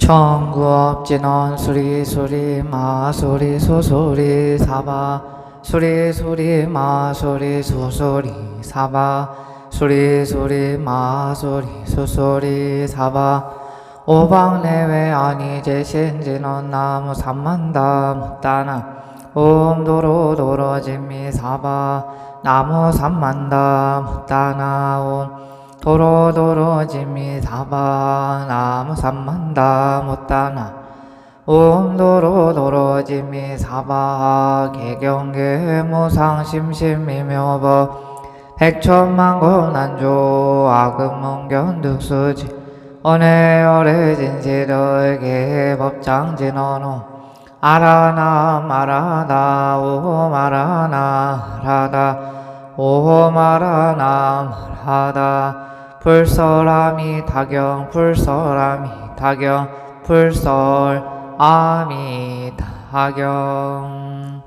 청구업진원 수리 수리 마 수리 수수리 사바. 수리 수리 마 수리 수수리 사바. 수리 수리 마 수리 수수리 사바. 오방내외 아니제 신진원 나무 삼만다 묻다나. 옴도로 도로진미 사바. 나무 삼만다 묻다나. 옴 도로도로 지미 사바 나무 삼만다 못다나 옴도로 도로 지미 사바 개경계 무상 심심미묘법 백천만고 난조 악음문견 득수지 언해열의 진실의 법장진언호 아라나 마라나 오 마라나 라다 오 마라나 마라다 불설아미 타경 불설아미 타경 불설 아미 타경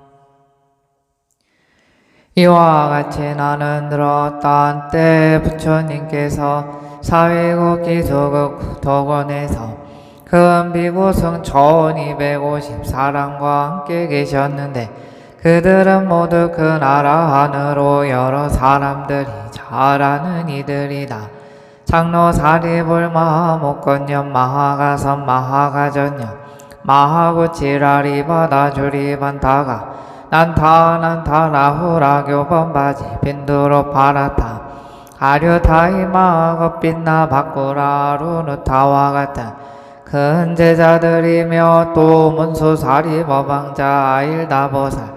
이와 같이 나는 들었던 때 부처님께서 사회국 기소국 도건에서 금비고승 1250사람과 함께 계셨는데 그들은 모두 그 나라 안으로 여러 사람들이 잘하는 이들이다. 장로 사리불마 목건년 마하가선 마하가전년 마하구치라리 바다주리 반타가 난타 난타 라후라 교범바지 빈두로 파라타 가류타이마 겁빛나 바꾸라 루누타와 같은 큰 제자들이며 또 문수사리 법왕자 일다보살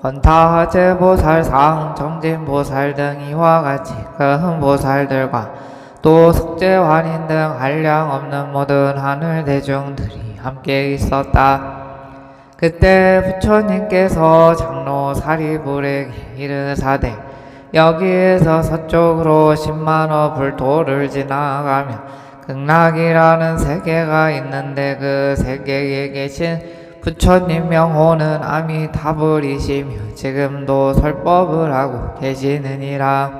건타제보살 상정진보살 등 이와 같이 큰 보살들과 또 숙제환인 등 한량 없는 모든 하늘 대중들이 함께 있었다. 그때 부처님께서 장로 사리불에게 이르사대 여기에서 서쪽으로 10만호 불도를 지나가면 극락이라는 세계가 있는데 그 세계에 계신 부처님 명호는 아미타불이시며 지금도 설법을 하고 계시느니라.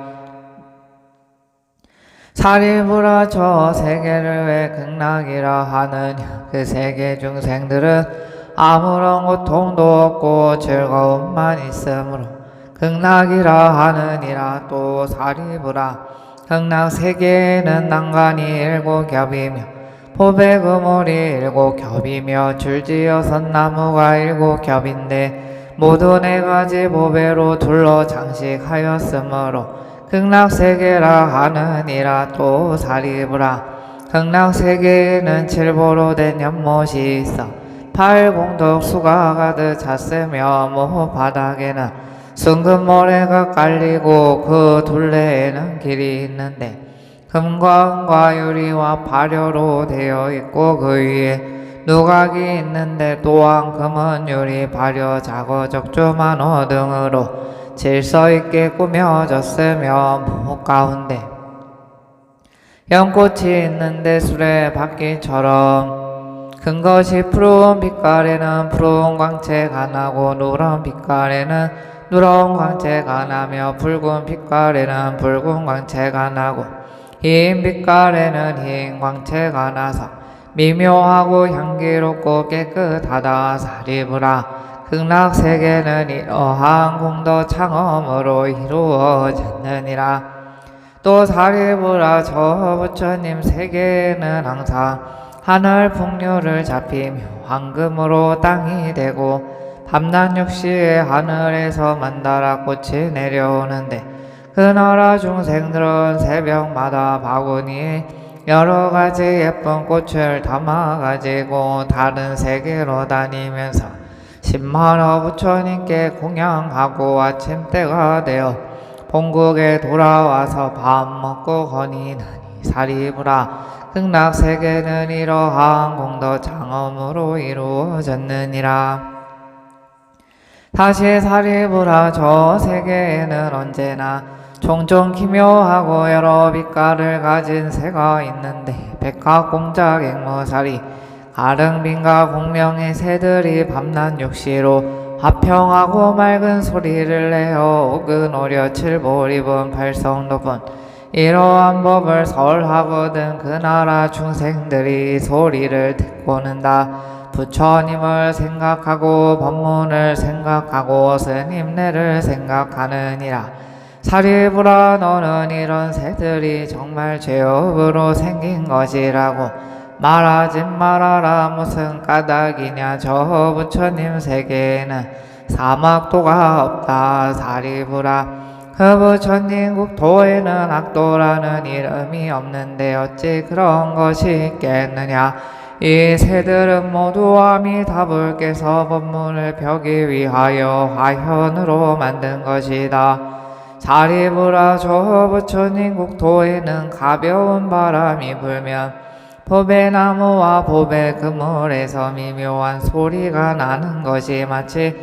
사리부라 저 세계를 왜 극락이라 하느냐? 그 세계 중생들은 아무런 고통도 없고 즐거움만 있으므로 극락이라 하느니라. 또 사리부라 극락 세계에는 난간이 일곱 겹이며 포배 그물이 일곱 겹이며 줄지어 선나무가 일곱 겹인데 모두 네 가지 보배로 둘러 장식하였으므로 극락세계라 하느니라 또 사리부라. 극락세계에는 칠보로 된 연못이 있어 팔공덕 수가 가득 찼으며 모 바닥에는 순금 모래가 깔리고 그 둘레에는 길이 있는데 금광과 유리와 발효로 되어 있고 그 위에 누각이 있는데 또한 금은 유리 발효 자거 적조만호 등으로 질서 있게 꾸며졌으며 목 가운데 연꽃이 있는데 수레 바퀴처럼 큰 것이 푸른 빛깔에는 푸른 광채가 나고 누런 빛깔에는 누런 광채가 나며 붉은 빛깔에는 붉은 광채가 나고 흰 빛깔에는 흰 광채가 나서 미묘하고 향기롭고 깨끗하다 사리부라 극락 세계는 이러한 공도 창엄으로 이루어졌느니라. 또 사리부라 저 부처님 세계는 항상 하늘 풍류를 잡히며 황금으로 땅이 되고 밤낮 육시에 하늘에서 만다라 꽃이 내려오는데 그 나라 중생들은 새벽마다 바구니에 여러 가지 예쁜 꽃을 담아가지고 다른 세계로 다니면서 십만호 부처님께 공양하고 아침 때가 되어 본국에 돌아와서 밥 먹고 거니나니 사리부라 극락 세계는 이러한 공덕 장엄으로 이루어졌느니라. 다시 사리부라 저 세계에는 언제나 종종 기묘하고 여러 빛깔을 가진 새가 있는데 백합공작 앵무살이 가릉빈과 공명의 새들이 밤낮 육시로 화평하고 맑은 소리를 내어 옥은 오려 칠볼 입은 발성 높은 이러한 법을 설하거든 그 나라 중생들이 소리를 듣고는 다. 부처님을 생각하고 법문을 생각하고 스님네를 생각하느니라. 사리부라 너는 이런 새들이 정말 죄업으로 생긴 것이라고 말하지 말아라. 무슨 까닭이냐. 저 부처님 세계에는 사막도가 없다. 사리부라 그 부처님 국토에는 악도라는 이름이 없는데 어찌 그런 것이 있겠느냐. 이 새들은 모두 아미타불께서 법문을 펴기 위하여 화현으로 만든 것이다. 사리부라 저 부처님 국토에는 가벼운 바람이 불면 보배 나무와 보배 그물에서 미묘한 소리가 나는 것이 마치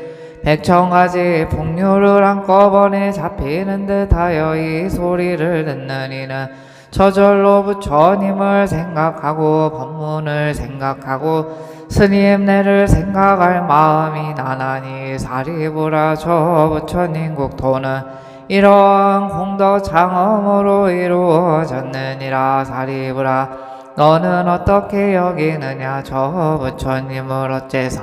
백천가지 풍류를 한꺼번에 잡히는 듯하여 이 소리를 듣는 이는 저절로 부처님을 생각하고 법문을 생각하고 스님 네를 생각할 마음이 나나니 사리부라 저 부처님 국토는 이러한 공덕 장엄으로 이루어졌느니라 사리부라 너는 어떻게 여기느냐? 저 부처님을 어째서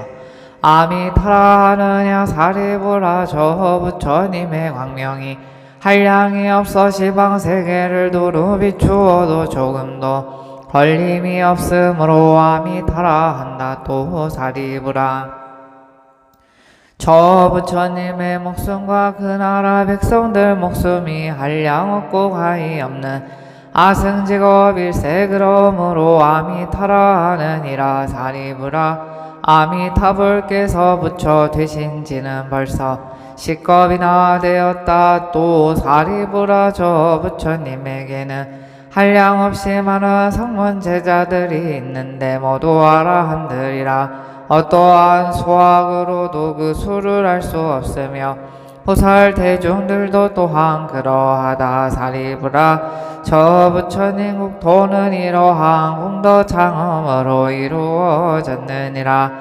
아미타라 하느냐? 사리부라 저 부처님의 광명이 한량이 없어 시방 세계를 두루 비추어도 조금도 걸림이 없으므로 아미타라 한다. 또 사리부라 저 부처님의 목숨과 그 나라 백성들 목숨이 한량 없고 가히 없는 아승직업 일세 그러므로 아미타라 하느니라. 사리부라 아미타불께서 부처 되신지는 벌써 식겁이나 되었다. 또 사리부라 저 부처님에게는 한량 없이 많은 성문 제자들이 있는데 모두 아라한들이라. 어떠한 수학으로도 그 수를 알 수 없으며 보살 대중들도 또한 그러하다. 사리부라 저 부처님 국토는 이러한 공덕 장엄으로 이루어졌느니라.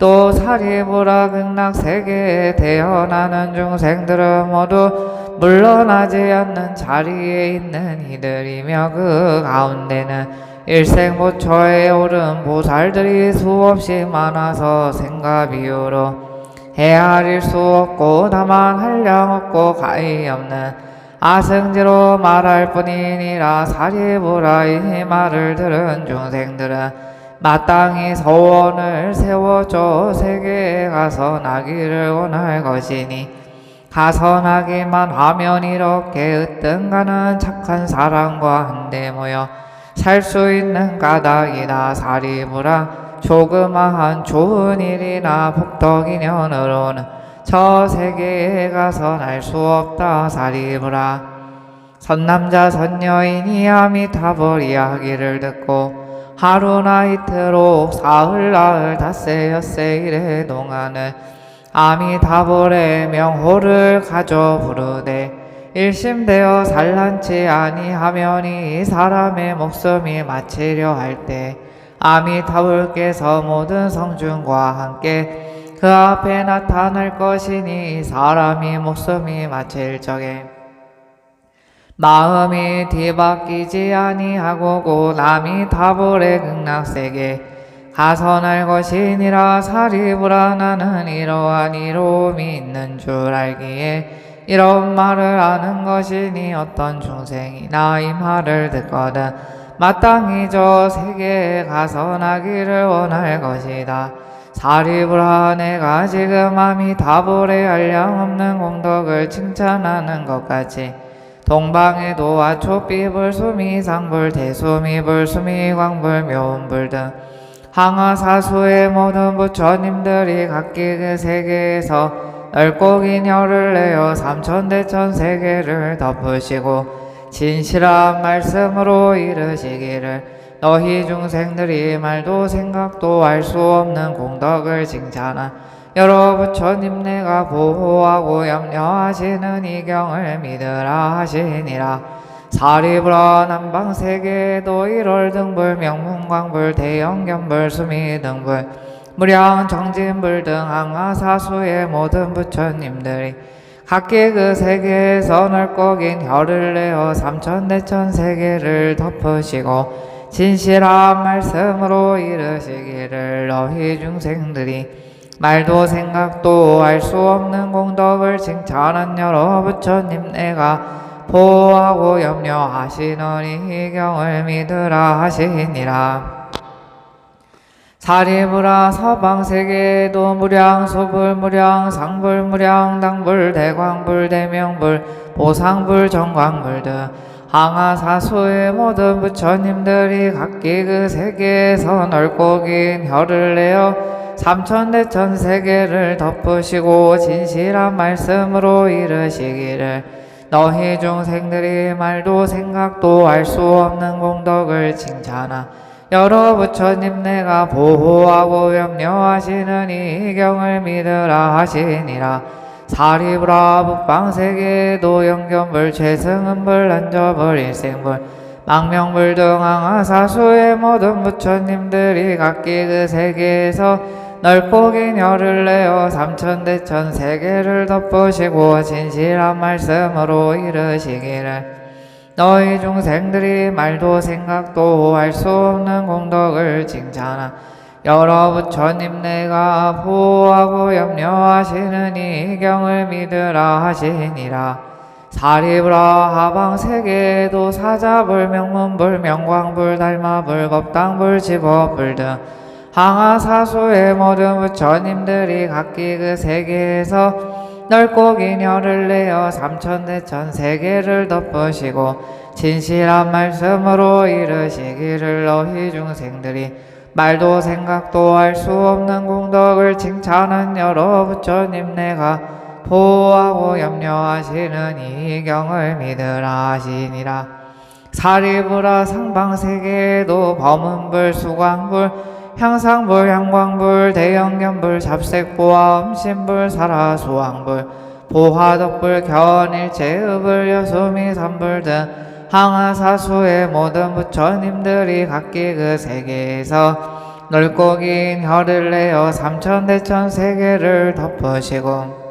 또 사리부라 극락 세계에 태어나는 중생들은 모두 물러나지 않는 자리에 있는 이들이며 그 가운데는 일생보초에 오른 보살들이 수없이 많아서 생가 비유로 헤아릴 수 없고 다만 한량 없고 가히 없는 아승지로 말할 뿐이니라 사리부라 이 말을 들은 중생들은 마땅히 소원을 세워 저 세계에 가서 나기를 원할 것이니 가서 나기만 하면 이렇게 으뜸가는 착한 사람과 한데 모여 살 수 있는 까닭이다 사리부라 조그마한 좋은 일이나 복덕 인연으로는 저 세계에 가서 날수 없다 사리부라. 선남자 선여인이 아미타불 이야기를 듣고 하루나 이틀로 사흘 나흘 닷새 엿새 이래 동안은 아미타불의 명호를 가져 부르되 일심되어 산란치 아니하면 이 사람의 목숨이 마치려 할 때 아미타불께서 모든 성중과 함께 그 앞에 나타날 것이니 사람이 목숨이 마칠 적에 마음이 뒤바뀌지 아니하고 곧 아미타불의 극락세계 날 것이니라 사리부라 나는 이러한 이로움이 있는 줄 알기에 이런 말을 아는 것이니 어떤 중생이나 이 말을 듣거든 마땅히 저 세계에 가서 나기를 원할 것이다. 사리불하 내가 지금 암이 다불에 한량 없는 공덕을 칭찬하는 것 같이 동방에도 아초비불 수미 상불 대수미불 수미광불 묘운불 등 항하사수의 모든 부처님들이 각기 그 세계에서 넓고 긴 혀를 내어 삼천대천 세계를 덮으시고 진실한 말씀으로 이르시기를 너희 중생들이 말도 생각도 알 수 없는 공덕을 칭찬한 여러 부처님 내가 보호하고 염려하시는 이 경을 믿으라 하시니라. 사리불어 남방세계에도 일월 등불 명문광불 대형견불 수미 등불 무량 정진불 등 항하사수의 모든 부처님들이 각기 그 세계에서 넓고 긴 혀를 내어 삼천 내천 세계를 덮으시고 진실한 말씀으로 이르시기를 너희 중생들이 말도 생각도 알 수 없는 공덕을 칭찬한 여러 부처님 내가 보호하고 염려하시노니 이 경을 믿으라 하시니라 사리부라 서방세계도 무량 소불 무량 상불 무량 당불 대광불 대명불 보상불 정광불 등 항하사수의 모든 부처님들이 각기 그 세계에서 넓고 긴 혀를 내어 삼천대천 세계를 덮으시고 진실한 말씀으로 이르시기를 너희 중생들이 말도 생각도 알 수 없는 공덕을 칭찬하 여러 부처님 내가 보호하고 염려하시는 이 경을 믿으라 하시니라. 사리브라 북방세계도 영견불 최승은불 난저불 일생불. 망명불 등 항하사수의 모든 부처님들이 각기 그 세계에서 넓고 긴 혀를 내어 삼천대천 세계를 덮으시고 진실한 말씀으로 이르시기를 너희 중생들이 말도 생각도 할 수 없는 공덕을 칭찬하. 여러 부처님 내가 보호하고 염려하시는 이 경을 믿으라 하시니라. 사리브라 하방 세계도 사자불 명문불 명광불 달마불 겁당불 집어불 등. 항하사수의 모든 부처님들이 각기 그 세계에서 넓고 긴 혀를 내어 삼천대천 세계를 덮으시고 진실한 말씀으로 이르시기를 너희 중생들이 말도 생각도 할 수 없는 공덕을 칭찬한 여러 부처님 내가 보호하고 염려하시는 이 경을 믿으라 하시니라. 사리부라 상방세계에도 범은불 수광불 향상불 향광불 대영견불 잡색보화 음신불 사라수왕불 보화덕불 견일체 읍을 여수미 삼불 등 항하사수의 모든 부처님들이 각기 그 세계에서 넓고 긴 혀를 내어 삼천대천 세계를 덮으시고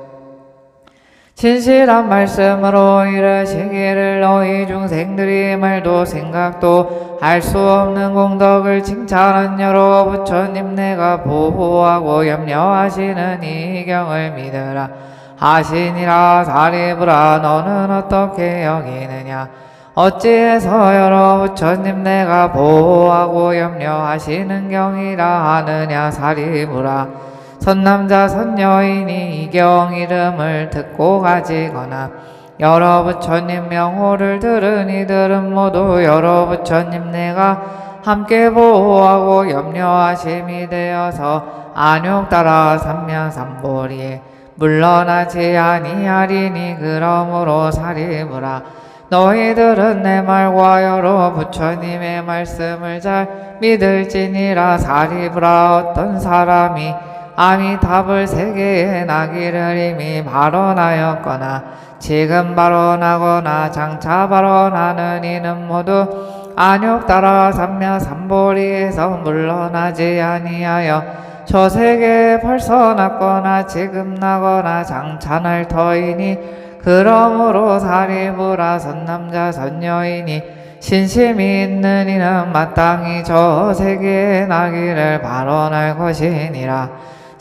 진실한 말씀으로 이르시기를 너희 중생들이 말도 생각도 할수 없는 공덕을 칭찬한 여러 부처님 내가 보호하고 염려하시는 이 경을 믿으라. 하시니라 사리부라 너는 어떻게 여기느냐? 어찌해서 여러 부처님 내가 보호하고 염려하시는 경이라 하느냐 사리부라 선남자 선여인이 이경 이름을 듣고 가지거나 여러 부처님 명호를 들은 이들은 모두 여러 부처님 내가 함께 보호하고 염려하심이 되어서 안욕 따라 삼면삼보리에 물러나지 아니하리니 그러므로 사리무라. 너희들은 내 말과 여러 부처님의 말씀을 잘 믿을지니라. 사리브라. 어떤 사람이 아미답을 세계에 나기를 이미 발언하였거나 지금 발언하거나 장차 발언하는 이는 모두 안욕 따라 삼며 삼보리에서 물러나지 아니하여 저 세계에 벌써 났거나 지금 나거나 장차 날 터이니 그러므로 사리부라 선남자 선여인이 신심이 있는 이는 마땅히 저 세계에 나기를 발언할 것이니라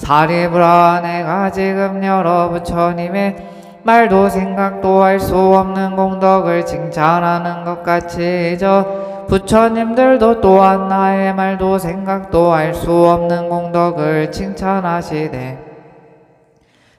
사리부라 내가 지금 여러 부처님의 말도 생각도 할 수 없는 공덕을 칭찬하는 것 같이 저 부처님들도 또한 나의 말도 생각도 할 수 없는 공덕을 칭찬하시되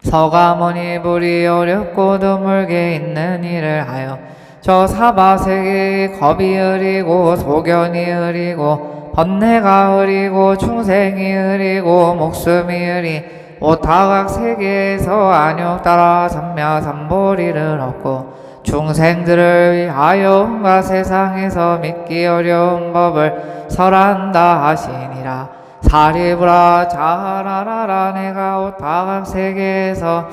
서가모니 불이 어렵고 드물게 있는 일을 하여 저 사바세계의 겁이 흐리고 소견이 흐리고 번뇌가 흐리고 충생이 흐리고 목숨이 흐리 오타각 세계에서 안욕 따라 삼며 삼보리를 얻고 중생들을 위하여 온갖 세상에서 믿기 어려운 법을 설한다 하시니라. 사리부라 자라라라. 내가 오타각 세계에서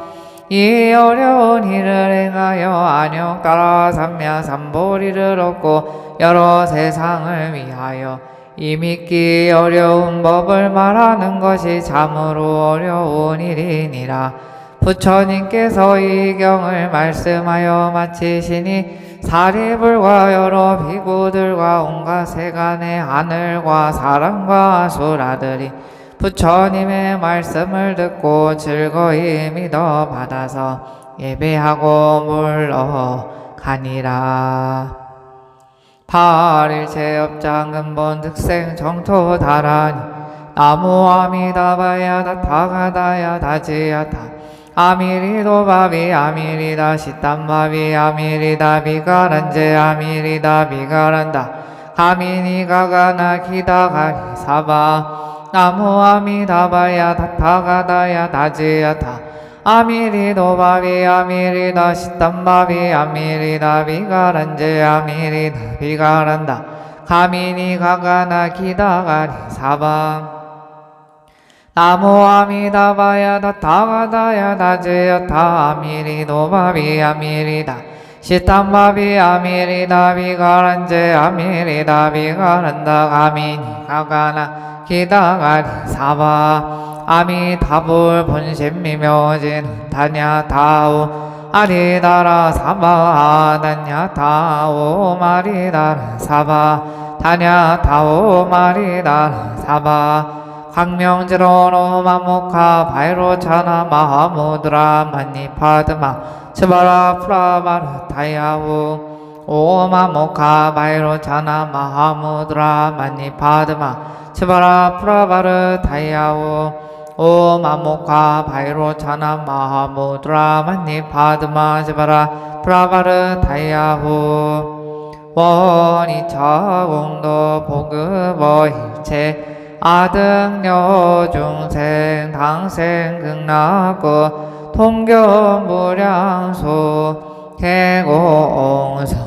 이 어려운 일을 행하여 안욕 따라 삼며 삼보리를 얻고 여러 세상을 위하여 이 믿기 어려운 법을 말하는 것이 참으로 어려운 일이니라 부처님께서 이 경을 말씀하여 마치시니 사리불과 여러 비구들과 온갖 세간의 하늘과 사람과 수라들이 부처님의 말씀을 듣고 즐거이 믿어 받아서 예배하고 물러가니라. 팔일체 업장근본 득생 정토 다라니 나무 아미다바야 다타가다야 다지야타 아미리도 바비 아미리다 시땀바비 아미리다 비가란제 아미리다 비가란다. 가미니 가가나 기다가리 사바. 나무 아미다바야 다타가다야 다지야타 아미리도 바비 아미리다 시땀바비 아미리다 비가란제 아미리다 비가란다. 가미니 가가나 기다가리 사방 나무 아미다바야 다타가다야 다제야 타미리도 바비 아미리다 시탐바비 아미리다 비가란제 아미리다 비가란다. 가미니 가가나 기다가리 사바 아미타불 본심미묘진 다냐 타우 아리다라 사바 다냐 타오 마리다라 사바 다냐 타오 마리다라 사바 강명지로노 마모카 바이로차나 마하무드라 마니파드마 츠바라 프라바르 타야우. 오 마모카 바이로차나 마하무드라 마니파드마 츠바라 프라바르 타야우 오마모카 바이로 차나 마하무드라 마니파드마 츠바라 프라바르 타야후 원이 차 공도 보급어 일체 아등여 중생 당생 극락고 통견무량소 개공성불도